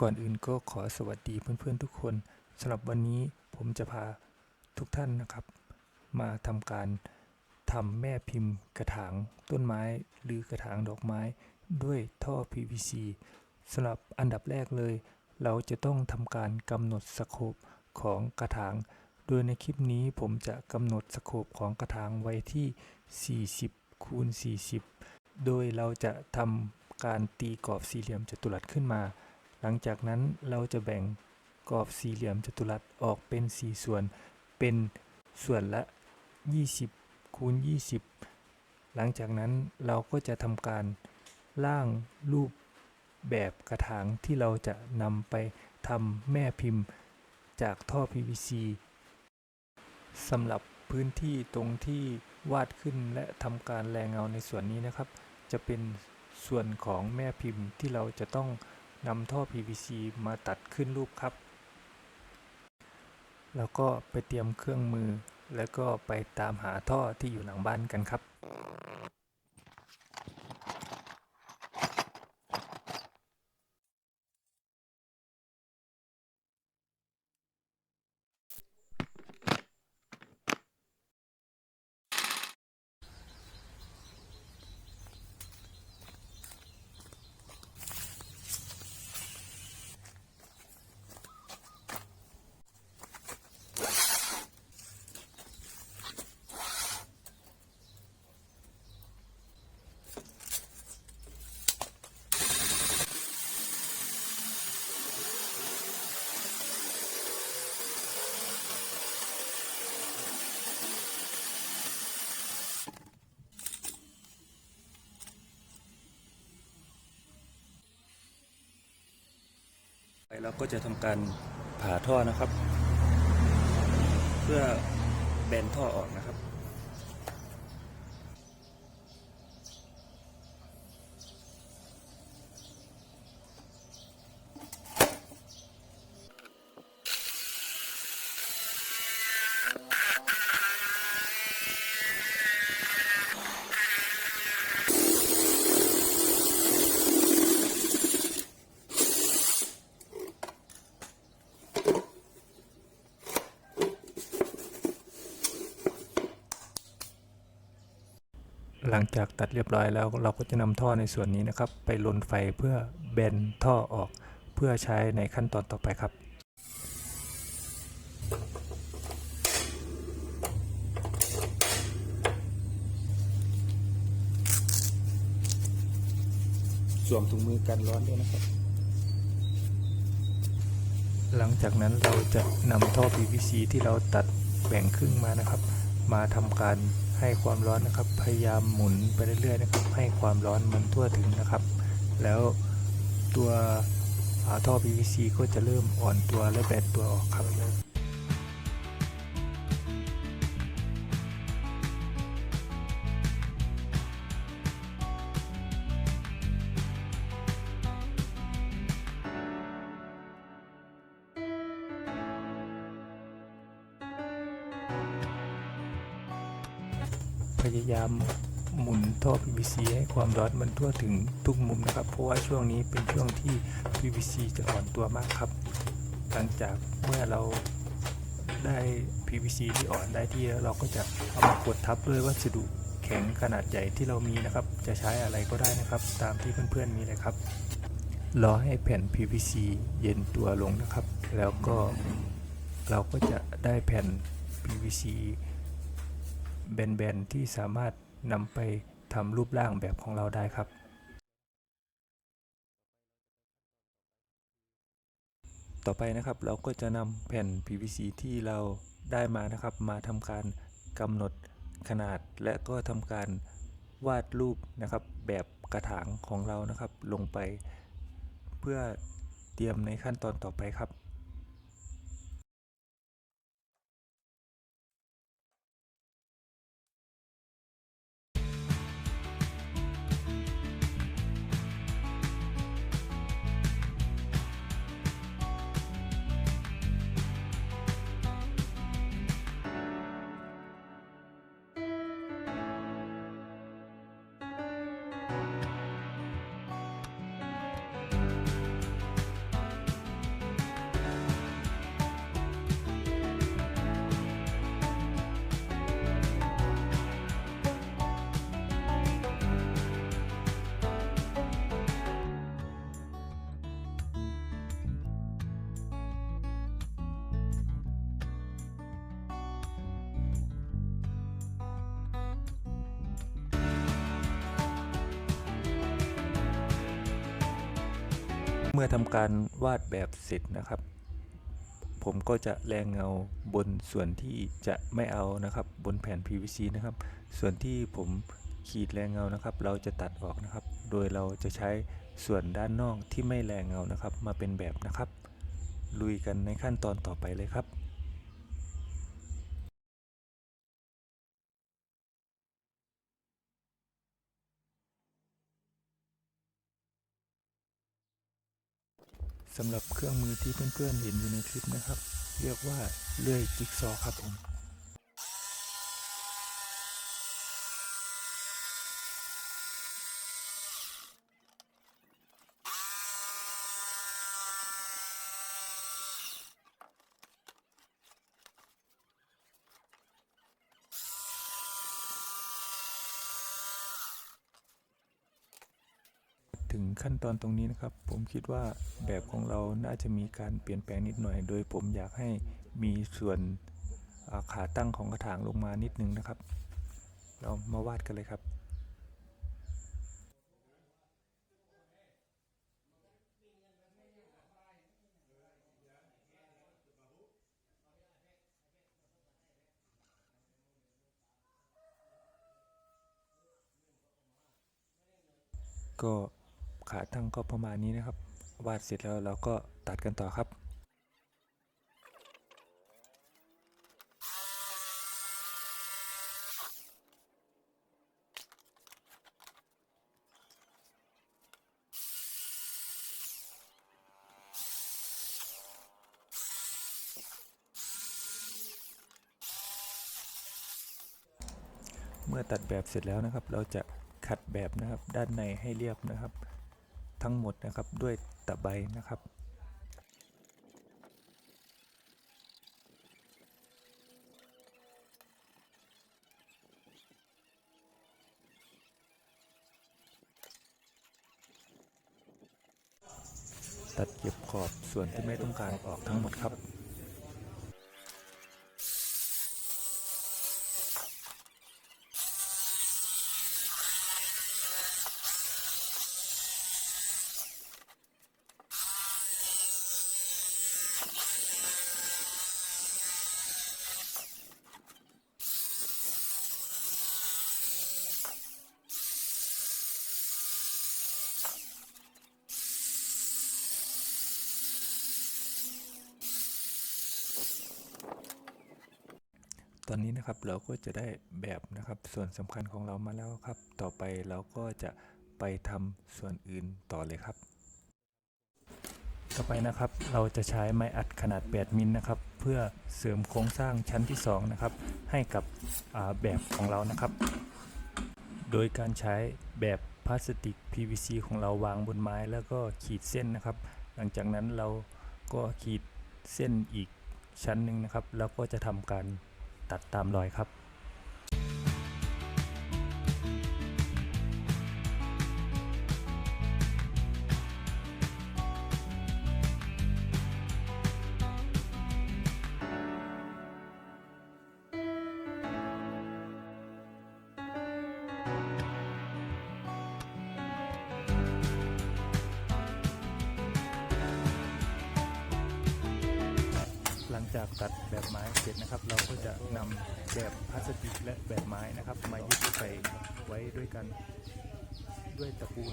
ก่อนอื่นก็ขอสวัสดีเพื่อนๆทุกคนสำหรับวันนี้ผมจะพาทุกท่านนะครับ มาทำการทำแม่พิมพ์กระถางต้นไม้ หรือกระถางดอกไม้ด้วยท่อ PVC สำหรับอันดับแรกเลย เราจะต้องทำการกำหนดสโคปของกระถาง โดยในคลิปนี้ผมจะกำหนดสโคปของกระถางไว้ที่ 40คูณ40 โดยเราจะทำการตีกรอบสี่เหลี่ยมจัตุรัสขึ้นมา หลังจากนั้นเราจะแบ่งกรอบสี่เหลี่ยมจัตุรัสออกเป็น 4 ส่วน เป็นส่วนละ 20 คูณ 20 หลังจากนั้นเราก็จะทำการร่างรูปแบบกระถางที่เราจะนำไปทำแม่พิมพ์จากท่อ PVC สำหรับพื้นที่ตรงที่วาดขึ้นและทำการแรงเงาในส่วนนี้นะครับ จะเป็นส่วนของแม่พิมพ์ที่เราจะต้อง นำท่อ PVC มาตัดขึ้นรูปครับ แล้วก็ไปเตรียมเครื่องมือ แล้วก็ไปตามหาท่อที่อยู่หลังบ้านกันครับ เราก็จะทำการผ่าท่อนะครับ เพื่อแบนท่อออกนะครับ หลังจากตัดเรียบร้อยแล้วเราก็จะนำท่อในส่วนนี้นะครับ ไปลนไฟเพื่อแบนท่อออกเพื่อใช้ในขั้นตอนต่อไปครับสวมถุงมือกันร้อนด้วยนะครับ หลังจากนั้นเราจะนำท่อ PVC ที่เราตัดแบ่งครึ่งมานะครับ มาทำการ ให้ความร้อนนะครับ พยายามหมุนไปเรื่อยๆนะครับ ให้ความร้อนมันทั่วถึงนะครับ แล้วตัวท่อ PVC ก็จะเริ่มอ่อนตัวและแบนตัวออกครับ PVC ให้ความร้อนมันทั่วถึงทุกมุมนะครับ เพราะว่าช่วงนี้เป็นช่วงที่ PVC จะอ่อนตัวมากครับ หลังจากเมื่อเราได้ PVC ที่อ่อนได้ที่แล้วเราก็จะเอามากดทับด้วยวัสดุแข็งขนาดใหญ่ที่เรามีนะครับ จะใช้อะไรก็ได้นะครับ ตามที่เพื่อนๆมีเลยครับ รอให้แผ่น PVC เย็นตัวลงนะครับ แล้วก็เราก็จะได้แผ่น PVC แบนๆที่สามารถนำไป ทำรูปร่างแบบของเราได้ครับ ต่อไปนะครับเราก็จะนำแผ่น PVC ที่เราได้มานะครับ มาทำการกำหนดขนาดและก็ทำการวาดรูปนะครับ แบบกระถางของเรานะครับลงไป เพื่อเตรียมในขั้นตอนต่อไปครับ เมื่อทำการวาดแบบเสร็จนะครับ ผมก็จะแรงเงาบนส่วนที่จะไม่เอานะครับ บนแผ่น PVC นะครับ ส่วนที่ผมขีดแรงเงานะครับ เราจะตัดออกนะครับ โดยเราจะใช้ส่วนด้านนอกที่ไม่แรงเงานะครับ มาเป็นแบบนะครับ ลุยกันในขั้นตอนต่อไปเลยครับ สำหรับเครื่องมือที่เพื่อนๆเห็นอยู่ในคลิปนะครับ เรียกว่าเลื่อยจิ๊กซอครับผม ถึงขั้นตอนตรงนี้นะครับ ผมคิดว่าแบบของเราน่าจะมีการเปลี่ยนแปลงนิดหน่อย โดยผมอยากให้มีส่วนอาขาตั้งของกระถางลงมานิดนึงนะครับ เรามาวาดกันเลยครับก็ ขาตั้งก็ประมาณนี้นะครับ วาดเสร็จแล้วเราก็ตัดกันต่อครับเมื่อตัดแบบเสร็จแล้วนะครับ เราจะขัดแบบนะครับด้านในให้เรียบนะครับ ทั้งหมดนะครับด้วยตะไบนะครับตัดเก็บขอบส่วนที่ไม่ต้องการออกทั้งหมดครับ ตอนนี้นะครับเราก็จะได้แบบนะครับส่วนสำคัญของเรามาแล้วครับ ต่อไปเราก็จะไปทำส่วนอื่นต่อเลยครับ ต่อไปนะครับเราจะใช้ไม้อัดขนาด 8 มิลนะครับ เพื่อเสริมโครงสร้างชั้นที่ 2 นะครับ ให้กับแบบของเรานะครับ โดยการใช้แบบพลาสติก PVC ของเราวางบนไม้แล้วก็ขีดเส้นนะครับ หลังจากนั้นเราก็ขีดเส้นอีกชั้นหนึ่งนะครับ แล้วก็จะทำการ ตัดตามรอยครับ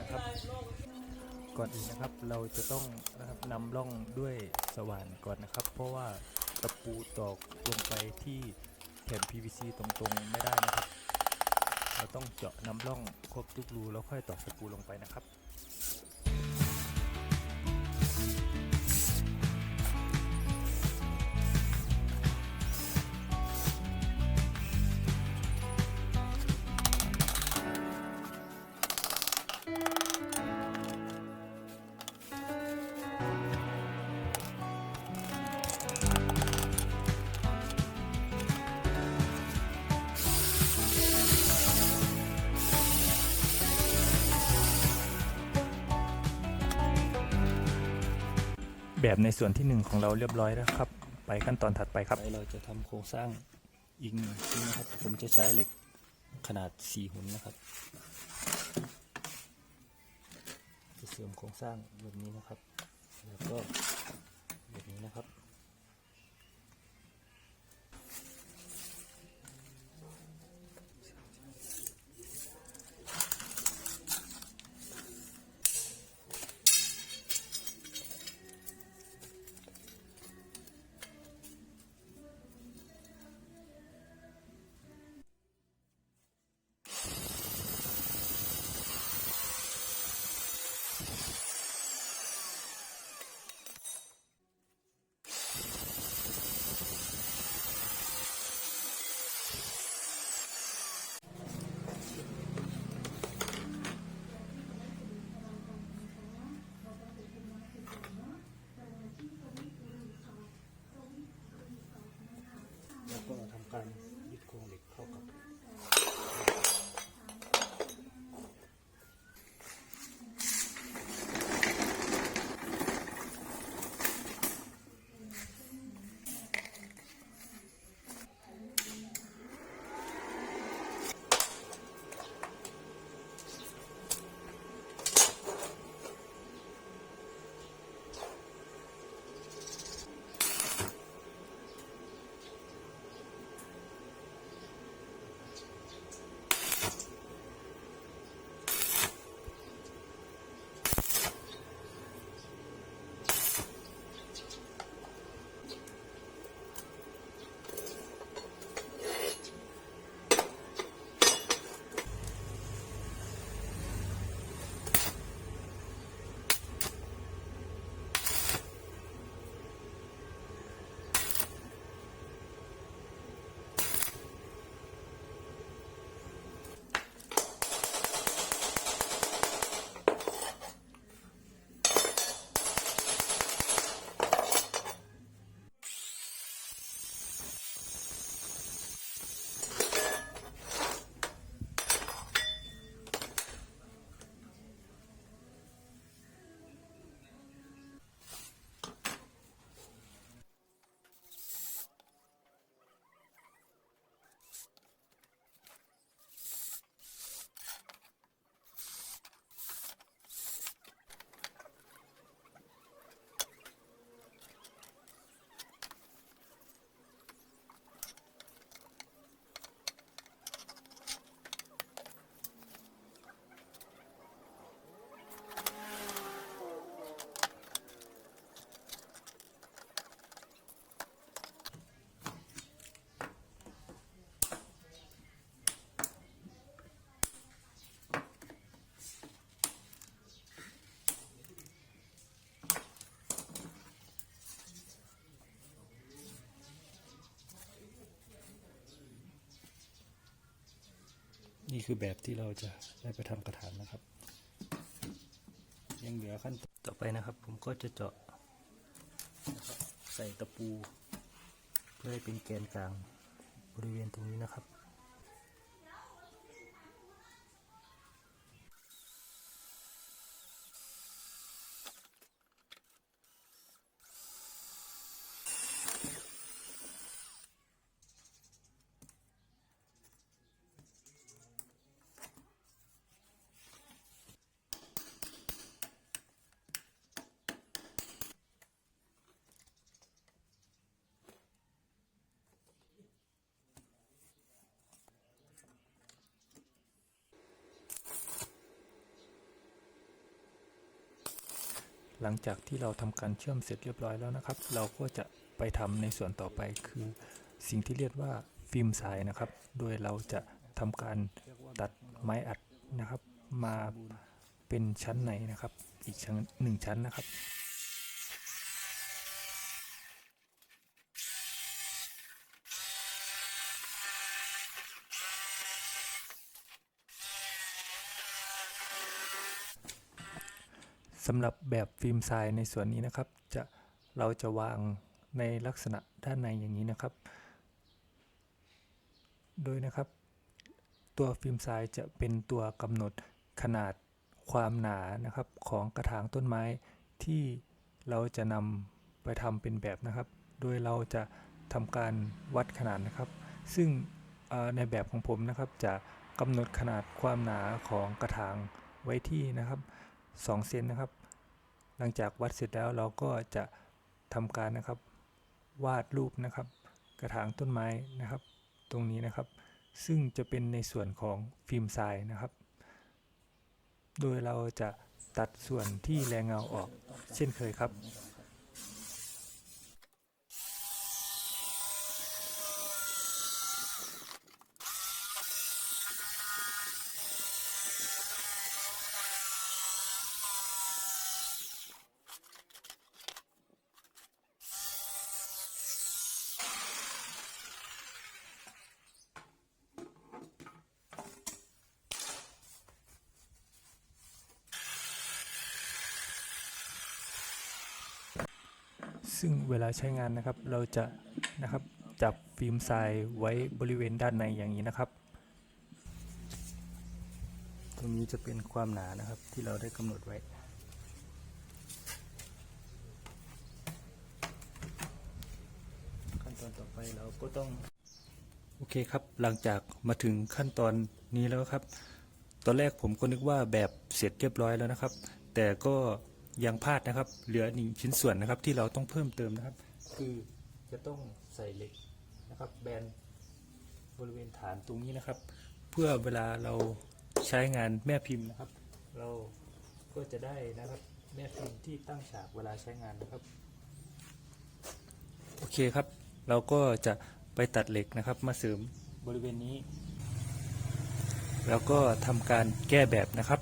นะครับก่อนอื่นนะครับเราจะต้องนะครับนำร่องด้วยสว่านก่อนนะครับ เพราะว่าตะปูตอกลงไปที่แผ่น PVC ตรงๆไม่ได้นะครับ เราต้องเจาะนำร่องครบทุกรูแล้วค่อยตอกตะปูลงไปนะครับ แบบในส่วนที่หนึ่งของเราเรียบร้อยแล้วครับ ไปขั้นตอนถัดไปครับ เราจะทำโครงสร้างอีกหนึ่งชิ้นะครับ ผมจะใช้เหล็กขนาด4หุ่นนะครับ จะเสริมโครงสร้างแบบนี้นะครับ แล้วก็แบบนี้นะครับ ก็ทำการยึดโครงเหล็กเข้ากับ นี่คือแบบที่เราจะได้ไปทำกระถางนะครับ ยังเหลือขั้นต่อไปนะครับ ผมก็จะเจาะใส่ตะปู เพื่อให้เป็นแกนกลางบริเวณตรงนี้นะครับ หลังจากที่เราทำการเชื่อมเสร็จเรียบร้อยแล้วนะครับ เราก็จะไปทำในส่วนต่อไปคือ สิ่งที่เรียกว่าฟิล์มสายนะครับ โดยเราจะทำการตัดไม้อัดนะครับ มาเป็นชั้นในนะครับ อีกชั้นหนึ่งชั้นนะครับ สำหรับแบบฟิล์มทรายในส่วนนี้นะครับ จะเราจะวางในลักษณะด้านในอย่างนี้นะครับ โดยนะครับ ตัวฟิล์มทรายจะเป็นตัวกำหนดขนาดความหนานะครับของกระถางต้นไม้ที่เราจะนำไปทำเป็นแบบนะครับ โดยเราจะทำการวัดขนาดนะครับ ซึ่งในแบบของผมนะครับจะกำหนดขนาดความหนาของกระถางไว้ที่นะครับ2เซนนะครับ หลังจากวัดเสร็จแล้วเราก็จะทำการนะครับ วาดรูปนะครับ กระถางต้นไม้นะครับ ตรงนี้นะครับ ซึ่งจะเป็นในส่วนของฟิล์มทรายนะครับ โดยเราจะตัดส่วนที่แรงเงาออกเช่นเคยครับ ใช้งานนะครับ เราจะนะครับจับฟิล์มทรายไว้บริเวณด้านในอย่างนี้นะครับ ตรงนี้จะเป็นความหนานะครับที่เราได้กำหนดไว้ขั้นตอนต่อไปเราก็ต้องโอเคครับ หลังจากมาถึงขั้นตอนนี้แล้วครับ ตอนแรกผมก็นึกว่าแบบเสร็จเรียบร้อยแล้วนะครับ แต่ก็ ยังพลาดนะครับ เหลือหนึ่งชิ้นส่วนนะครับที่เราต้องเพิ่มเติมนะครับ คือจะต้องใส่เหล็กนะครับแบนบริเวณฐานตรงนี้นะครับ เพื่อเวลาเราใช้งานแม่พิมพ์นะครับ เราก็จะได้นะครับแม่พิมพ์ที่ตั้งฉากเวลาใช้งานนะครับโอเคครับ เราก็จะไปตัดเหล็กนะครับ มาเสริมบริเวณนี้ แล้วก็ทำการแก้แบบนะครับ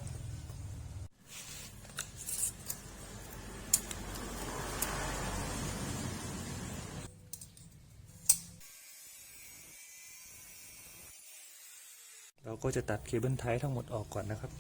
ก็จะตัดเคเบิลไททั้งหมดออกก่อนนะครับ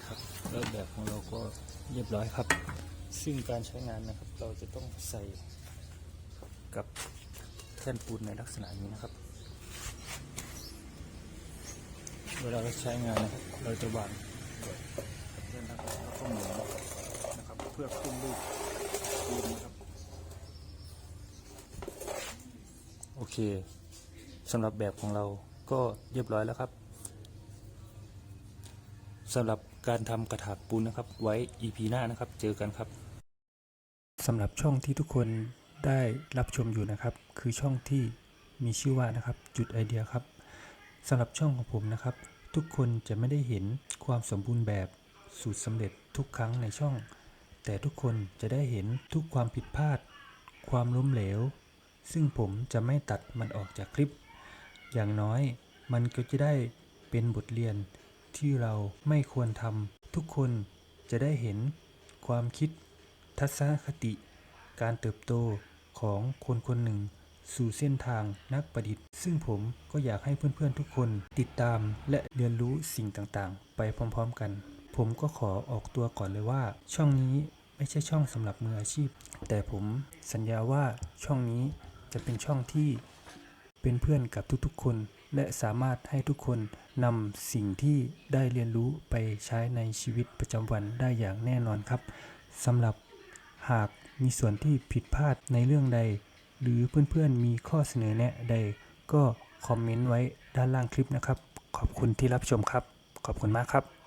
คครับแล้วแบบของเราก็เรียบร้อยครับ ซึ่งการใช้งานนะครับ เราจะต้องใส่กับแท่นปูนในลักษณะนี้นะครับ เวลาเราใช้งานนะครับเราจะวางเพื่อนนะครับแล้วก็หมุนนะครับ เพื่อขึ้นรูปปูนนะครับ โอเคสำหรับแบบของเราก็เรียบร้อยแล้วครับสำหรับ การทำกระถางปูนนะครับ ไว้ EP หน้านะครับ เจอกันครับสำหรับช่องที่ทุกคนได้รับชมอยู่นะครับ คือช่องที่มีชื่อว่านะครับ จุดไอเดียครับสำหรับช่องของผมนะครับ ทุกคนจะไม่ได้เห็นความสมบูรณ์แบบสูตรสำเร็จทุกครั้งในช่อง แต่ทุกคนจะได้เห็นทุกความผิดพลาด ความล้มเหลว ซึ่งผมจะไม่ตัดมันออกจากคลิป อย่างน้อยมันก็จะได้เป็นบทเรียน ที่เราไม่ควรทำทุกคนจะได้เห็นความคิดทัศนคติ การเติบโตของคนคนหนึ่ง สู่เส้นทางนักประดิษฐ์ ซึ่งผมก็อยากให้เพื่อนๆทุกคนติดตามและเรียนรู้สิ่งต่างๆ ไปพร้อมๆกัน ผมก็ขอออกตัวก่อนเลยว่า ช่องนี้ไม่ใช่ช่องสำหรับมืออาชีพ แต่ผมสัญญาว่าช่องนี้จะเป็นช่องที่เป็นเพื่อนกับทุกๆคน และสามารถให้ทุกคน นำสิ่งที่ได้เรียนรู้ไปใช้ในชีวิตประจำวันได้อย่างแน่นอนครับสำหรับหากมีส่วนที่ผิดพลาดในเรื่องใด หรือเพื่อนๆมีข้อเสนอแนะใด ก็คอมเมนต์ไว้ด้านล่างคลิปนะครับ ขอบคุณที่รับชมครับ ขอบคุณมากครับ